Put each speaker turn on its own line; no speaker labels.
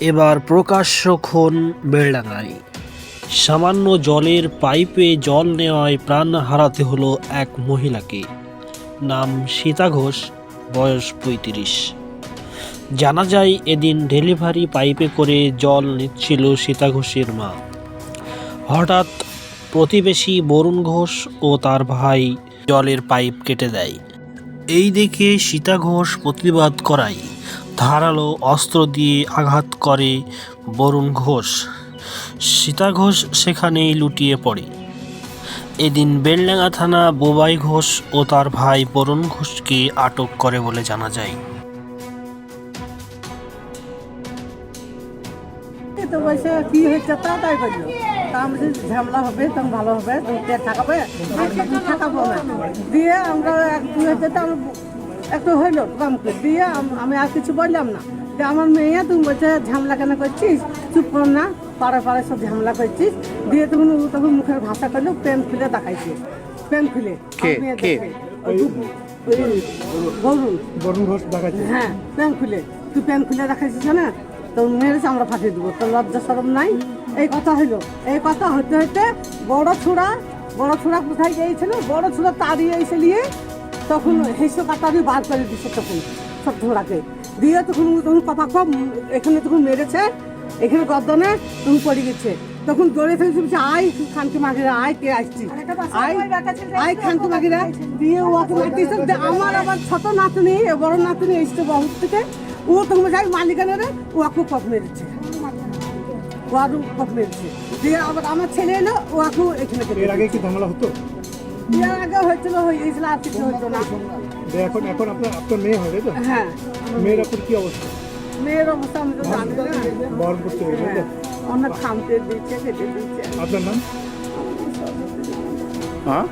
এবার প্রকাশ্য খুন বেলডাঙায় সামান্য জলের পাইপে জল নেওয়ায় প্রাণ হারাতে হলো এক মহিলাকে। নাম সীতা ঘোষ, বয়স পঁয়ত্রিশ। জানা যায় এদিন ডেলিভারি পাইপে করে জল নিচ্ছিল সীতা ঘোষের মা। হঠাৎ প্রতিবেশী বরুণ ঘোষ ও তার ভাই জলের পাইপ কেটে দেয়। এই দেখে সীতা ঘোষ প্রতিবাদ করায়। ধারালো অস্ত্র দিয়ে আঘাত করে বরুণ ঘোষ। সীতা ঘোষ সেখানেই লুটিয়ে পড়ে। এদিন বেলডাঙ্গা থানা বোবাই ঘোষ ও তার ভাই বরুণ ঘোষকে আটক করে বলে জানা যায়।
তো বলছে, কি হয়েছে? তা আমি ঝামেলা হবে তখন ভালো হবে না। দিয়ে আমরা তো আমার একটু হইল কামকে দিয়ে আমি আর কিছু বললাম না। যে আমার মেয়ে তুমি বলছে ঝামেলা কেন করছিস? চুপ কর না পাড়ে পাড়ে সব ঝামেলা করছিস। দিয়ে তখন তখন মুখের ভাষা করল পেন খুলে দেখাইছে পেন খুলে বরুণ
বরুণ। ঘোষ দেখাচ্ছে
হ্যাঁ প্যান খুলে তুই প্যান খুলে রাখাইছিস না আমরা ফাটিয়ে দেবো তোর লজ্জা সরম নাই? এই কথা হইল এই কথা হতে হতে বড় ছোড়া বড় ছোড়া কোথায় গিয়েছিল? বড় ছোড়া তাড়িয়ে এসে নিয়ে তখন হেসো কাটারি বার করে দিছে তখন সব ছোড়াকে দিয়ে তখন তখন কথা কম এখানে তখন মেরেছে এখানে গর্দনে তুমি পড়ে গেছে। তখন দৌড়ে থেকে বলছে আয় খানকে মাগিরা আয় কে আসছি? আয় আয় খানকে মাগিরা। দিয়ে ও অত মারতেছে আমার আবার ছোট নাতনি বড় নাতনি এসছে বহুত থেকে। ও তখন যাই মালিকানের। ও আকু কপ মেরেছে। ও আরও কপ মেরেছে। দিয়ে আবার আমার ছেলে এলো ও আকু এখানে
এর আগে কি ঝামেলা হতো?
আগে হয়েছিল হয়ে গেছিল আর কিছু হতো না
এখন এখন আপনার আপনার মেয়ে হবে তো?
হ্যাঁ।
মেয়ের আপনার কি অবস্থা?
মেয়ের অবস্থা আমি তো জানি না।
বরণ করতে হবে তাই তো?
অনেক খামতে দিচ্ছে খেতে দিচ্ছে।
আপনার নাম? হ্যাঁ?